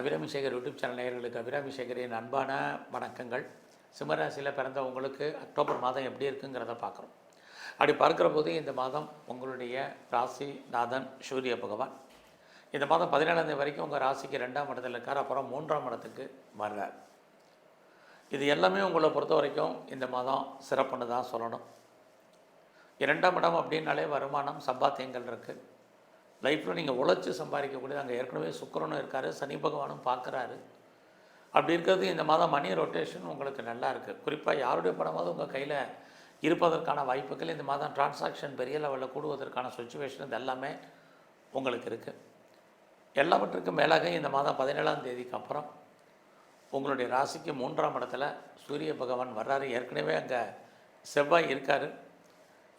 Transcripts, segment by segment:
Abirami Sekar YouTube channel நேயர்களுக்கு அபிராமி சேகரின் அன்பான வணக்கங்கள். சிம்மராசியில் பிறந்தவங்களுக்கு அக்டோபர் மாதம் எப்படி இருக்குங்கிறத பார்க்குறோம். அப்படி பார்க்குற போது இந்த மாதம் உங்களுடைய ராசி நாதன் சூரிய பகவான். இந்த மாதம் பதினேழாம் தேதி வரைக்கும் உங்கள் ராசிக்கு ரெண்டாம் இடத்துல இருக்கார் அப்புறம் மூன்றாம் இடத்துக்கு வர்றார். இது எல்லாமே உங்களை பொறுத்த வரைக்கும் இந்த மாதம் சிறப்புன்னு தான் சொல்லணும். இரண்டாம் இடம் அப்படின்னாலே வருமானம் சம்பாத்தியங்கள் இருக்குது லைஃப்பில் நீங்கள் உழைச்சி சம்பாதிக்கக்கூடியது. அங்கே ஏற்கனவே சுக்கரனும் இருக்கார் சனி பகவானும் பார்க்குறாரு. அப்படி இருக்கிறது இந்த மாதம் மணி ரொட்டேஷன் உங்களுக்கு நல்லா இருக்குது குறிப்பாக யாருடைய படமாவது உங்கள் கையில் இருப்பதற்கான வாய்ப்புகள் இந்த மாதம் டிரான்சாக்ஷன் பெரிய லெவலில் கூடுவதற்கான சுச்சுவேஷன் இது எல்லாமே உங்களுக்கு இருக்குது எல்லாவற்றுக்கும் மேலாக இந்த மாதம் பதினேழாம் தேதிக்கு அப்புறம் உங்களுடைய ராசிக்கு மூன்றாம் இடத்துல சூரிய பகவான் வர்றாரு. ஏற்கனவே அங்கே செவ்வாய் இருக்கார்.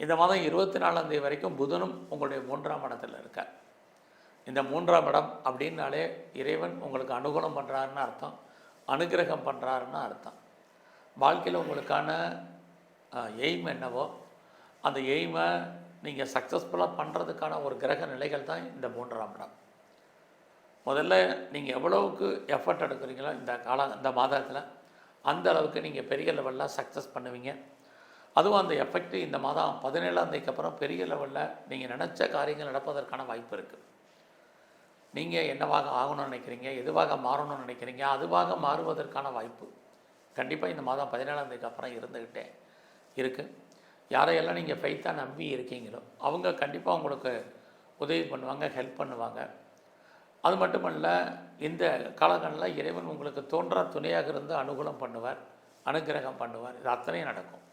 இந்த மாதம் இருபத்தி நாலாம் தேதி வரைக்கும் புதனும் உங்களுடைய மூன்றாம் இடத்துல இருக்கார். இந்த மூன்றாம் இடம் அப்படின்னாலே இறைவன் உங்களுக்கு அனுகூலம் பண்ணுறாருன்னு அர்த்தம் அனுகிரகம் பண்ணுறாருன்னு அர்த்தம். வாழ்க்கையில் உங்களுக்கான எய்ம் என்னவோ அந்த எய்மை நீங்கள் சக்ஸஸ்ஃபுல்லாக பண்ணுறதுக்கான ஒரு கிரக நிலைகள் தான் இந்த மூன்றாம் இடம். முதல்ல நீங்கள் எவ்வளவுக்கு எஃபர்ட் எடுக்கிறீங்களோ இந்த கால இந்த மாதத்தில் அந்த அளவுக்கு நீங்கள் பெரிய லெவலில் சக்ஸஸ் பண்ணுவீங்க. அதுவும் அந்த எஃபெக்ட் இந்த மாதம் பதினேழாம் தேதிக்கு அப்புறம் பெரிய லெவலில் நீங்கள் நினச்ச காரியங்கள் நடப்பதற்கான வாய்ப்பு இருக்குது நீங்கள் என்னவாக ஆகணும்னு நினைக்கிறீங்க எதுவாக மாறணும்னு நினைக்கிறீங்க அதுவாக மாறுவதற்கான வாய்ப்பு கண்டிப்பாக இந்த மாதம் பதினேழாம் தேதிக்கு அப்புறம் இருந்துக்கிட்டே இருக்குது யாரையெல்லாம் நீங்கள் ஃபைத்தாக நம்பி இருக்கீங்களோ அவங்க கண்டிப்பாக உங்களுக்கு உதவி பண்ணுவாங்க ஹெல்ப் பண்ணுவாங்க. அது மட்டுமல்ல இந்த காலங்களில் இறைவன் உங்களுக்கு தோன்றா துணையாக இருந்து அனுகூலம் பண்ணுவார் அனுகிரகம் பண்ணுவார். இது அத்தனையும் நடக்கும்.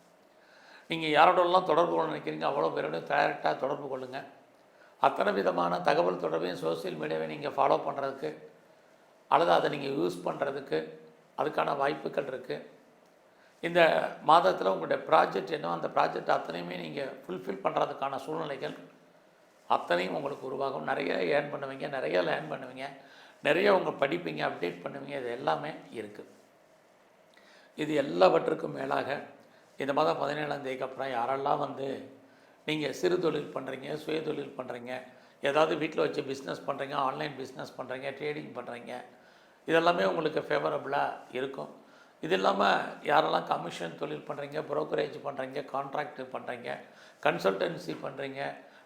நீங்கள் யாரோடலாம் தொடர்பு கொள்ள நினைக்கிறீங்க அவ்வளோ பேரோடையும் டைரெக்டாக தொடர்பு கொள்ளுங்கள் அத்தனை விதமான தகவல் தொடர்பையும் சோஷியல் மீடியாவை நீங்கள் ஃபாலோ பண்ணுறதுக்கு அல்லது அதை நீங்கள் யூஸ் பண்ணுறதுக்கு அதுக்கான வாய்ப்புகள் இருக்குது இந்த மாதத்தில் உங்களுடைய ப்ராஜெக்ட் என்ன அந்த ப்ராஜெக்ட் அத்தனையுமே நீங்கள் ஃபுல்ஃபில் பண்ணுறதுக்கான சூழ்நிலைகள் அத்தனையும் உங்களுக்கு உருவாகும். நிறைய ஏர்ன் பண்ணுவீங்க நிறைய லேர்ன் பண்ணுவீங்க நிறைய உங்கள் படிப்பீங்க அப்டேட் பண்ணுவீங்க இது எல்லாமே இருக்குது இது எல்லாவற்றுக்கும் மேலாக இந்த மாதம் பதினேழாம் தேதிக்கு அப்புறம் யாரெல்லாம் வந்து நீங்கள் சிறு தொழில் பண்ணுறீங்க சுய தொழில் பண்ணுறீங்க ஏதாவது வீட்டில் வச்சு பிஸ்னஸ் பண்ணுறீங்க ஆன்லைன் பிஸ்னஸ் பண்ணுறீங்க ட்ரேடிங் பண்ணுறீங்க இதெல்லாமே உங்களுக்கு ஃபேவரபுளாக இருக்கும். இது இல்லாமல் யாரெல்லாம் கமிஷன் தொழில் பண்ணுறீங்க ப்ரோக்கரேஜ் பண்ணுறீங்க கான்ட்ராக்ட் பண்ணுறீங்க கன்சல்டன்சி பண்ணுறீங்க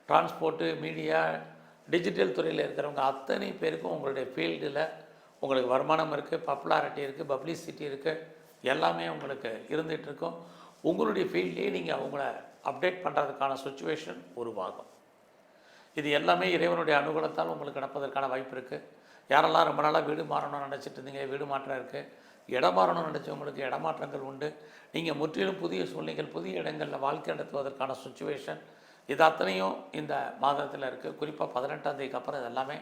டிரான்ஸ்போர்ட்டு மீடியா டிஜிட்டல் துறையில் இருக்கிறவங்க அத்தனை பேருக்கும் உங்களுடைய ஃபீல்டில் உங்களுக்கு வருமானம் இருக்குது பாப்புலாரிட்டி இருக்குது பப்ளிசிட்டி இருக்குது எல்லாமே உங்களுக்கு இருந்துகிட்ருக்கும் இருக்கும். உங்களுடைய ஃபீல்ட்லேயே நீங்கள் அவங்கள அப்டேட் பண்ணுறதுக்கான சுச்சுவேஷன் உருவாகும். இது எல்லாமே இறைவனுடைய அனுகூலத்தால் உங்களுக்கு நடப்பதற்கான வாய்ப்பு இருக்குது யாரெல்லாம் ரொம்ப நாளாக வீடு மாறணும்னு நினச்சிட்டு இருந்தீங்க வீடு மாற்றம் இருக்குது இடம் மாறணும்னு நினச்சவங்களுக்கு இடமாற்றங்கள் உண்டு. நீங்கள் முற்றிலும் புதிய சூழ்நிலைகள் புதிய இடங்களில் வாழ்க்கை நடத்துவதற்கான சுச்சுவேஷன் இது அத்தனையும் இந்த மாதத்தில் இருக்குது குறிப்பாக பதினெட்டாம் தேதிக்கு அப்புறம் இது எல்லாமே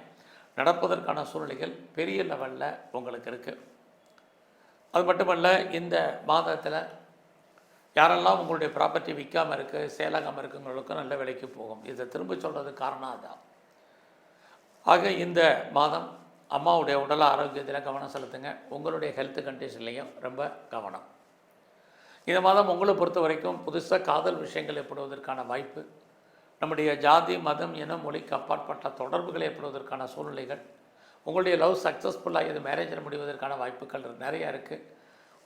நடப்பதற்கான சூழ்நிலைகள் பெரிய லெவலில் உங்களுக்கு இருக்குது அது மட்டுமல்ல இந்த மாதத்தில் யாரெல்லாம் உங்களுடைய ப்ராப்பர்ட்டி விற்காமல் இருக்குது சேலாகாமல் இருக்குங்களுக்கும் நல்ல விலைக்கு போகும். இதை திரும்ப சொல்கிறது காரணம் அதான். ஆக இந்த மாதம் அம்மாவுடைய உடல் ஆரோக்கியத்தில் கவனம் செலுத்துங்க. உங்களுடைய ஹெல்த் கண்டிஷன்லேயும் ரொம்ப கவனம். இந்த மாதம் உங்களை பொறுத்த வரைக்கும் புதுசாக காதல் விஷயங்கள் ஏற்படுவதற்கான வாய்ப்பு நம்முடைய ஜாதி மதம் இனம் மொழிக்கு அப்பாற்பட்ட தொடர்புகள் ஏற்படுவதற்கான சூழ்நிலைகள் உங்களுடைய லவ் சக்ஸஸ்ஃபுல்லாக இது மேரேஜில் முடிவதற்கான வாய்ப்புகள் நிறையா இருக்குது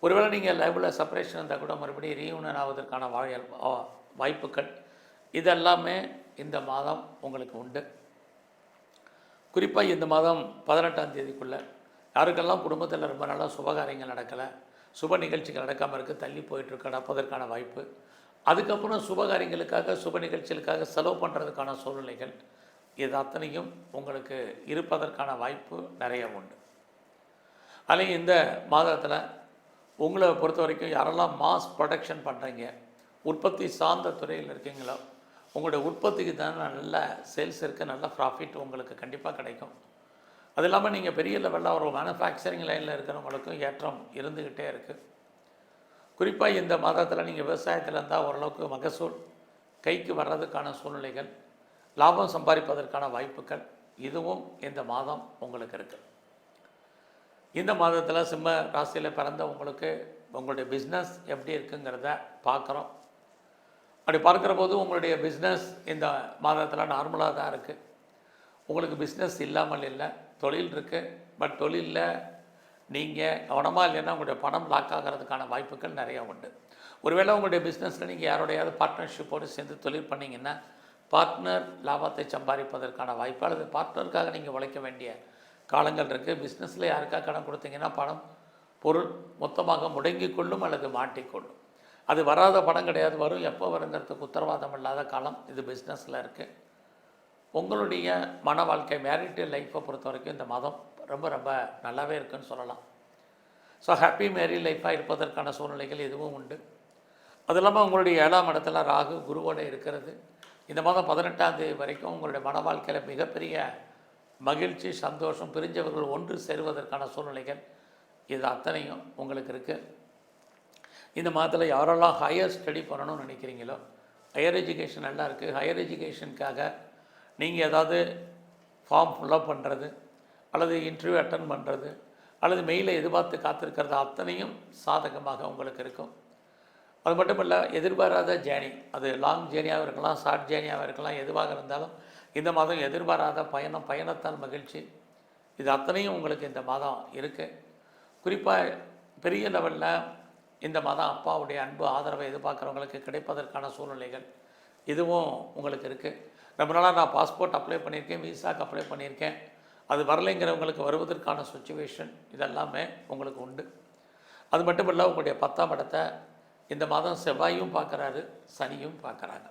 ஒருவேளை நீங்கள் லைவில் செப்பரேஷன் இருந்தால் கூட மறுபடியும் ரீயூனியன் ஆவதற்கான வாய வாய்ப்புகள் இதெல்லாமே இந்த மாதம் உங்களுக்கு உண்டு. குறிப்பாக இந்த மாதம் பதினெட்டாம் தேதிக்குள்ளே யாருக்கெல்லாம் குடும்பத்தில் ரொம்ப நல்லா சுபகாரியங்கள் நடக்கலை சுப நிகழ்ச்சிகள் நடக்காமல் இருக்குது தள்ளி போயிட்டுருக்கு நடப்பதற்கான வாய்ப்பு அதுக்கப்புறம் சுபகாரியங்களுக்காக சுப நிகழ்ச்சிகளுக்காக செலவு பண்ணுறதுக்கான சூழ்நிலைகள் இது அத்தனையும் உங்களுக்கு இருப்பதற்கான வாய்ப்பு நிறைய உண்டு. அதில் இந்த மாதத்தில் உங்களை பொறுத்த வரைக்கும் யாரெல்லாம் மாஸ் ப்ரொடக்ஷன் பண்ணுறீங்க உற்பத்தி சார்ந்த துறையில் இருக்கீங்களோ உங்களுடைய உற்பத்திக்கு தான் நல்ல சேல்ஸ் இருக்குது நல்ல ப்ராஃபிட் உங்களுக்கு கண்டிப்பாக கிடைக்கும். அது இல்லாமல் நீங்கள் பெரிய லெவலில் ஒரு மேனுஃபேக்சரிங் லைனில் இருக்கிறவங்களுக்கும் ஏற்றம் இருந்துக்கிட்டே இருக்குது குறிப்பாக இந்த மாதத்தில் நீங்கள் விவசாயத்தில் இருந்தால் ஓரளவுக்கு மகசூல் கைக்கு வர்றதுக்கான சூழ்நிலைகள் லாபம் சம்பாதிப்பதற்கான வாய்ப்புகள் இதுவும் இந்த மாதம் உங்களுக்கு இருக்குது இந்த மாதத்தில் சிம்ம ராசியில் பிறந்த உங்களுக்கு உங்களுடைய பிஸ்னஸ் எப்படி இருக்குங்கிறத பார்க்குறோம். அப்படி பார்க்குற போது உங்களுடைய பிஸ்னஸ் இந்த மாதத்தில் நார்மலாக தான் இருக்குது உங்களுக்கு பிஸ்னஸ் இல்லாமல் இல்லை தொழில் இருக்குது பட் தொழிலில் நீங்கள் கவனமாக இல்லைன்னா உங்களுடைய பணம் லாக் ஆகிறதுக்கான வாய்ப்புகள் நிறையா உண்டு. ஒருவேளை உங்களுடைய பிஸ்னஸில் நீங்கள் யாரோடையாவது பார்ட்னர்ஷிப்போடு சேர்ந்து தொழில் பண்ணிங்கன்னா பார்ட்னர் லாபத்தை சம்பாதிப்பதற்கான வாய்ப்பு அல்லது பார்ட்னருக்காக நீங்கள் உழைக்க வேண்டிய காலங்கள் இருக்குது பிஸ்னஸில் யாருக்காக கடன் கொடுத்தீங்கன்னா பணம் பொருள் மொத்தமாக முடங்கிக் கொள்ளும் அல்லது மாட்டிக்கொள்ளும். அது வராத படம் கிடையாது. வரும். எப்போ வருங்கிறதுக்கு உத்தரவாதம் இல்லாத காலம் இது பிஸ்னஸில் இருக்குது உங்களுடைய மன வாழ்க்கை மேரிட்டு லைஃப்பை பொறுத்த வரைக்கும் இந்த மாதம் ரொம்ப ரொம்ப நல்லாவே இருக்குன்னு சொல்லலாம். ஸோ ஹாப்பி மேரி லைஃப்பாக இருப்பதற்கான சூழ்நிலைகள் எதுவும் உண்டு. அது இல்லாமல் உங்களுடைய ஏழாம் இடத்துல ராகு குருவோட இருக்கிறது. இந்த மாதம் பதினெட்டாம் தேதி வரைக்கும் உங்களுடைய மன வாழ்க்கையில் மிகப்பெரிய மகிழ்ச்சி சந்தோஷம் பிரிஞ்சவர்கள் ஒன்று சேருவதற்கான சூழ்நிலைகள் இது அத்தனையும் உங்களுக்கு இருக்குது இந்த மாதத்தில் யாரெல்லாம் ஹையர் ஸ்டடி பண்ணணும்னு நினைக்கிறீங்களோ ஹையர் எஜுகேஷன் நல்லா இருக்குது ஹையர் எஜுகேஷனுக்காக நீங்கள் ஏதாவது ஃபார்ம் ஃபில்லப் பண்ணுறது அல்லது இன்டர்வியூ அட்டன் பண்ணுறது அல்லது மெயிலை எதிர்பார்த்து காத்திருக்கிறது அத்தனையும் சாதகமாக உங்களுக்கு இருக்கும். அது மட்டும் இல்லை எதிர்பாராத ஜேர்னி அது லாங் ஜேர்னியாகவும் இருக்கலாம் ஷார்ட் ஜேர்னியாகவும் இருக்கலாம் எதுவாக இருந்தாலும் இந்த மாதம் எதிர்பாராத பயணம் பயணத்தால் மகிழ்ச்சி. இது அத்தனையும் உங்களுக்கு இந்த மாதம் இருக்குது குறிப்பாக பெரிய லெவலில் இந்த மாதம் அப்பாவுடைய அன்பு ஆதரவை எதிர்பார்க்குறவங்களுக்கு கிடைப்பதற்கான சூழ்நிலைகள் இதுவும் உங்களுக்கு இருக்குது ரொம்ப நாளாக நான் பாஸ்போர்ட் அப்ளை பண்ணியிருக்கேன் விசாக்கு அப்ளை பண்ணியிருக்கேன். அது வரலைங்கிறவங்களுக்கு வருவதற்கான சுச்சுவேஷன் இதெல்லாமே உங்களுக்கு உண்டு. அது மட்டும் இல்லை உங்களுடைய பத்தாம் இடத்தை இந்த மாதம் செவ்வாயும் பார்க்குறாரு சனியும் பார்க்குறாங்க.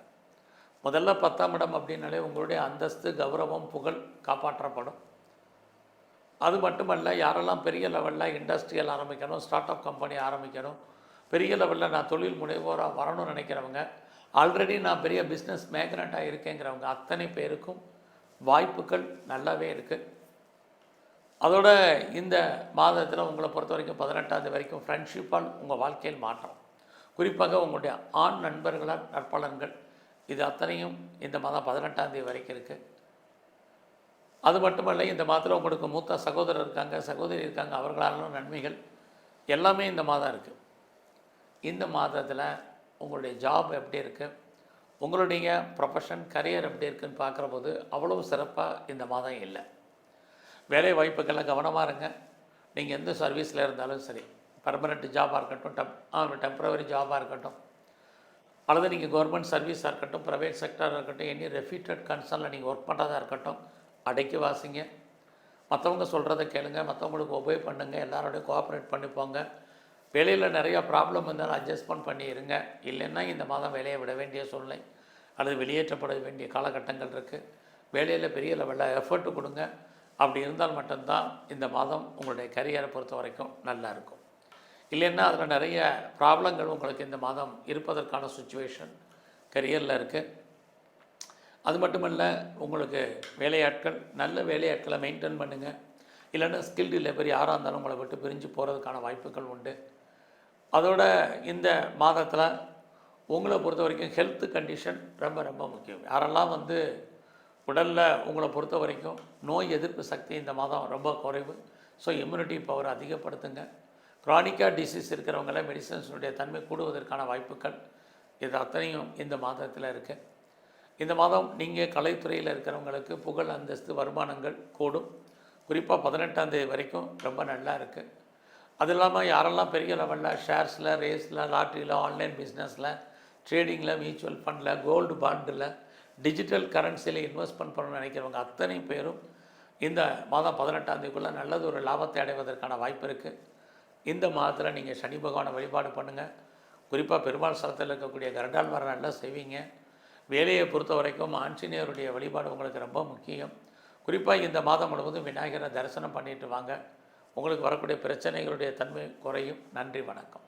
முதல்ல பத்தாம் இடம் அப்படின்னாலே உங்களுடைய அந்தஸ்து கௌரவம் புகழ் காப்பாற்றப்படும். அது மட்டுமல்ல யாரெல்லாம் பெரிய லெவலில் இண்டஸ்ட்ரியல் ஆரம்பிக்கணும் ஸ்டார்ட் அப் கம்பெனி ஆரம்பிக்கணும் பெரிய லெவலில் நான் தொழில் முனைவோராக வரணும்னு நினைக்கிறவங்க ஆல்ரெடி நான் பெரிய பிஸ்னஸ் மேக்னட்டாக இருக்கேங்கிறவங்க அத்தனை பேருக்கும் வாய்ப்புகள் நல்லாவே இருக்குது அதோட இந்த மாதத்தில் உங்களை பொறுத்த வரைக்கும் பதினெட்டாவது வரைக்கும் ஃப்ரெண்ட்ஷிப்பால் உங்கள் வாழ்க்கையில் மாற்றம். குறிப்பாக உங்களுடைய ஆண் நண்பர்களால் நற்பலன்கள் இது அத்தனையும் இந்த மாதம் பதினெட்டாம் தேதி வரைக்கும் இருக்குது அது மட்டுமல்ல இந்த மாதத்தில் உங்களுக்கு மூத்த சகோதரர் இருக்காங்க சகோதரி இருக்காங்க அவர்களாலும் நன்மைகள் எல்லாமே இந்த மாதம் இருக்குது இந்த மாதத்தில் உங்களுடைய ஜாப் எப்படி இருக்குது உங்களுடைய ப்ரொஃபஷன் கரியர் எப்படி இருக்குதுன்னு பார்க்குற போது அவ்வளோ சிறப்பாக இந்த மாதம் இல்லை. வேலை வாய்ப்புக்கெல்லாம் கவனமாக இருங்க. நீங்கள் எந்த சர்வீஸில் இருந்தாலும் சரி பர்மனெண்ட் ஜாபாக இருக்கட்டும் டெம் டெம்பரவரி ஜாபாக இருக்கட்டும் அல்லது நீங்கள் கவர்மெண்ட் சர்வீஸாக இருக்கட்டும் ப்ரைவேட் செக்டராக இருக்கட்டும் எனி ரெஃபீட்டட் கன்சர்னில் நீங்கள் ஒர்க் பண்ணுறதா இருக்கட்டும் அடைக்கி வாசிங்க. மற்றவங்க சொல்கிறத கேளுங்க மற்றவங்களுக்கு ஒபே பண்ணுங்கள் எல்லாரோடையும் கோஆப்ரேட் பண்ணிப்போங்க. வேலையில் நிறையா ப்ராப்ளம் இருந்தாலும் அட்ஜஸ்ட்மெண்ட் பண்ணிடுங்க இல்லைன்னா இந்த மாதம் வேலையை விட வேண்டிய சூழ்நிலை அல்லது வெளியேற்றப்பட வேண்டிய காலகட்டங்கள் இருக்குது வேலையில் பெரிய லெவலில் எஃபர்ட் கொடுங்க. அப்படி இருந்தால் மட்டும்தான் இந்த மாதம் உங்களுடைய கரியரை பொறுத்த வரைக்கும் நல்லாயிருக்கும் இல்லைன்னா அதில் நிறைய ப்ராப்ளங்கள் உங்களுக்கு இந்த மாதம் இருப்பதற்கான சுச்சுவேஷன் கரியரில் இருக்குது அது மட்டுமல்ல உங்களுக்கு வேலையாட்கள் நல்ல வேலையாட்களை மெயின்டைன் பண்ணுங்கள் இல்லைன்னா ஸ்கில்டு லேபர் யாராக இருந்தாலும் உங்களை விட்டு பிரிஞ்சு போகிறதுக்கான வாய்ப்புகள் உண்டு. அதோட இந்த மாதத்தில் உங்களை பொறுத்த வரைக்கும் ஹெல்த் கண்டிஷன் ரொம்ப ரொம்ப முக்கியம். யாரெல்லாம் வந்து உடலில் உங்களை பொறுத்த வரைக்கும் நோய் எதிர்ப்பு சக்தி இந்த மாதம் ரொம்ப குறைவு. ஸோ இம்யூனிட்டி பவர் அதிகப்படுத்துங்க. க்ரானிக்காக டிசீஸ் இருக்கிறவங்கள மெடிசன்ஸுடைய தன்மை கூடுவதற்கான வாய்ப்புகள் இது அத்தனையும் இந்த மாதத்தில் இருக்குது இந்த மாதம் நீங்கள் கலைத்துறையில் இருக்கிறவங்களுக்கு புகழ் அந்தஸ்து வருமானங்கள் கூடும். குறிப்பாக பதினெட்டாம் தேதி வரைக்கும் ரொம்ப நல்லா இருக்குது அது இல்லாமல் யாரெல்லாம் பெரிய லெவலில் ஷேர்ஸில் ரேஸில் லாட்ரியில் ஆன்லைன் பிஸ்னஸில் ட்ரேடிங்கில் மியூச்சுவல் ஃபண்டில் கோல்டு பாண்டில் டிஜிட்டல் கரன்சியில் இன்வெஸ்ட்மெண்ட் பண்ணணும்னு நினைக்கிறவங்க அத்தனை பேரும் இந்த மாதம் பதினெட்டாம் தேதிக்குள்ளே நல்லது ஒரு லாபத்தை அடைவதற்கான வாய்ப்பு இருக்குது இந்த மாதத்தில் நீங்கள் சனி பகவானை வழிபாடு பண்ணுங்கள் குறிப்பாக பெருமாள் ஸ்தலத்தில் இருக்கக்கூடிய கரண்டால் வர நல்லா செய்வீங்க. வேலையை பொறுத்த வரைக்கும் ஆஞ்சநேயருடைய வழிபாடு உங்களுக்கு ரொம்ப முக்கியம். குறிப்பாக இந்த மாதம் முழுவதும் விநாயகரை தரிசனம் பண்ணிட்டு வாங்க. உங்களுக்கு வரக்கூடிய பிரச்சனைகளுடைய தன்மை குறையும். நன்றி வணக்கம்.